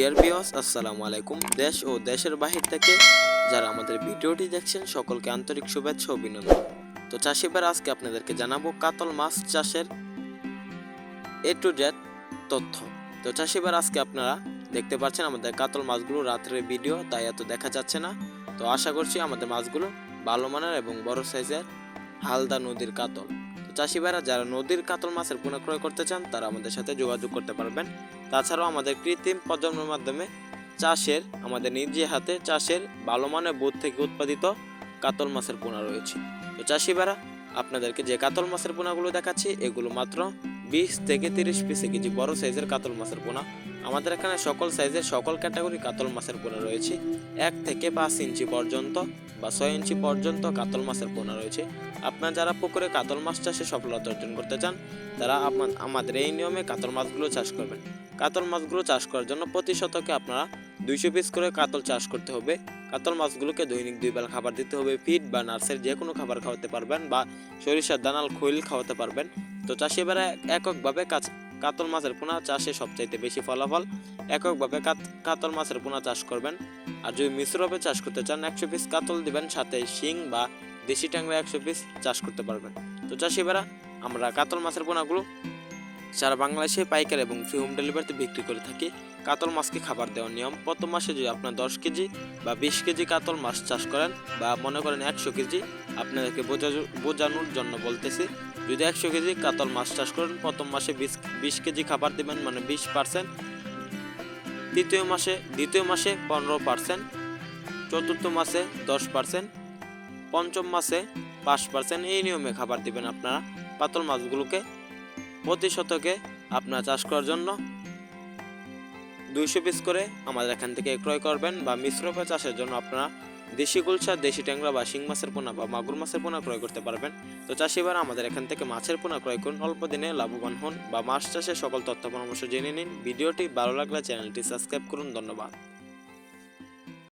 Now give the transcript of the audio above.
Deer বিয়স আসসালামু আলাইকুম। দেশ ও দেশের বাহির থেকে যারা আমাদের ভিডিওটি দেখছেন, সকলকে আন্তরিক শুভেচ্ছা অভিনন্দন। তো চাষিবার আজকে আপনাদেরকে জানাব কাতল মাছ চাষের এ টু জেড তথ্য। তো চাষিবার আজকে আপনারা দেখতে পাচ্ছেন আমাদের কাতল মাছগুলো রাত্রের ভিডিও, তাই এত দেখা যাচ্ছে না। তো আশা করছি আমাদের মাছগুলো ভালো মানের এবং বড় সাইজের হালদা নদীর কাতল। তো চাষিবারা যারা নদীর কাতল মাছের পোনা ক্রয় করতে চান, তারা আমাদের সাথে যোগাযোগ করতে পারবেন। তাছাড়াও আমাদের কৃত্রিম প্রজন্মের মাধ্যমে চাষের, আমাদের নিজে হাতে চাষের ভালো মানের বোধ থেকে উৎপাদিত কাতল মাছের পোনা রয়েছে। তো চাষিবারা আপনাদেরকে যে কাতল মাছের পোনাগুলো দেখাচ্ছি, এগুলো মাত্র বিশ থেকে তিরিশ পিসে কেজি বড় সাইজের কাতল মাছের পোনা। আমাদের এখানে সকল সাইজের সকল ক্যাটাগরি কাতল মাছের পোনা রয়েছে। এক থেকে পাঁচ ইঞ্চি পর্যন্ত বা ছয় ইঞ্চি পর্যন্ত কাতল মাছের পোনা রয়েছে। আপনারা যারা পুকুরে কাতল মাছ চাষে সফলতা অর্জন করতে চান, তারা আমাদের এই নিয়মে কাতল মাছগুলো চাষ করবেন। কাতল মাছগুলো চাষ করার জন্য প্রতি শতকে আপনারা দুইশো পিস করে কাতল চাষ করতে হবে। কাতল মাছগুলোকে দৈনিক দুই বেলা খাবার দিতে হবে। ফিড বা নার্সের যে কোনো খাবার খাওয়াতে পারবেন বা সরিষার দানাল খৈল খাওয়াতে পারবেন। তো চাষি এবারে এককভাবে কাচ- কাতল মাছের পোনা চাষে সবচাইতে বেশি ফলাফল। এককভাবে কাত- কাতল মাছের পোনা চাষ করবেন। আর যদি মিশ্রভাবে চাষ করতে চান, একশো পিস কাতল দিবেন, সাথে শিং বা দেশি ট্যাংরা একশো পিস চাষ করতে পারবেন। তো চাষি এবারে আমরা কাতল মাছের পোনাগুলো সারা বাংলাদেশে পাইকারি এবং ফ্রি হোম ডেলিভারিতে বিক্রি করে থাকি, কাতল মাছকে খাবার দেওয়ার নিয়ম। প্রথম মাসে যদি আপনার দশ কেজি বা বিশ কেজি কাতল মাছ চাষ করেন বা মনে করেন একশো কেজি, আপনাদেরকে বোঝা- বোঝানোর জন্য বলতেছি, যদি একশো কেজি কাতল মাছ চাষ করেন, প্রথম মাসে বিশ বিশ কেজি খাবার দেবেন মানে বিশ পার্সেন্ট। তৃতীয় মাসে দ্বিতীয় মাসে পনেরো পার্সেন্ট। চতুর্থ মাসে দশ পার্সেন্ট। পঞ্চম মাসে পাঁচ পার্সেন্ট। এই নিয়মে খাবার দিবেন আপনারা পাতল মাছগুলোকে। প্রতি শতকে আপনারা চাষ করার জন্য দুইশো পিস করে আমাদের এখান থেকে ক্রয় করবেন বা মিশ্র করে চাষের জন্য আপনারা দেশি গুলশা, দেশি ট্যাংরা বা শিং মাছের পোনা বা মাগুর মাছের পোনা ক্রয় করতে পারবেন। তো চাষিবার আমাদের এখান থেকে মাছের পোনা ক্রয় করুন। অল্প দিনে লাভবান হন বা মাছ চাষের সকল তথ্য পরামর্শ জেনে নিন। ভিডিওটি ভালো লাগলে চ্যানেলটি সাবস্ক্রাইব করুন। ধন্যবাদ।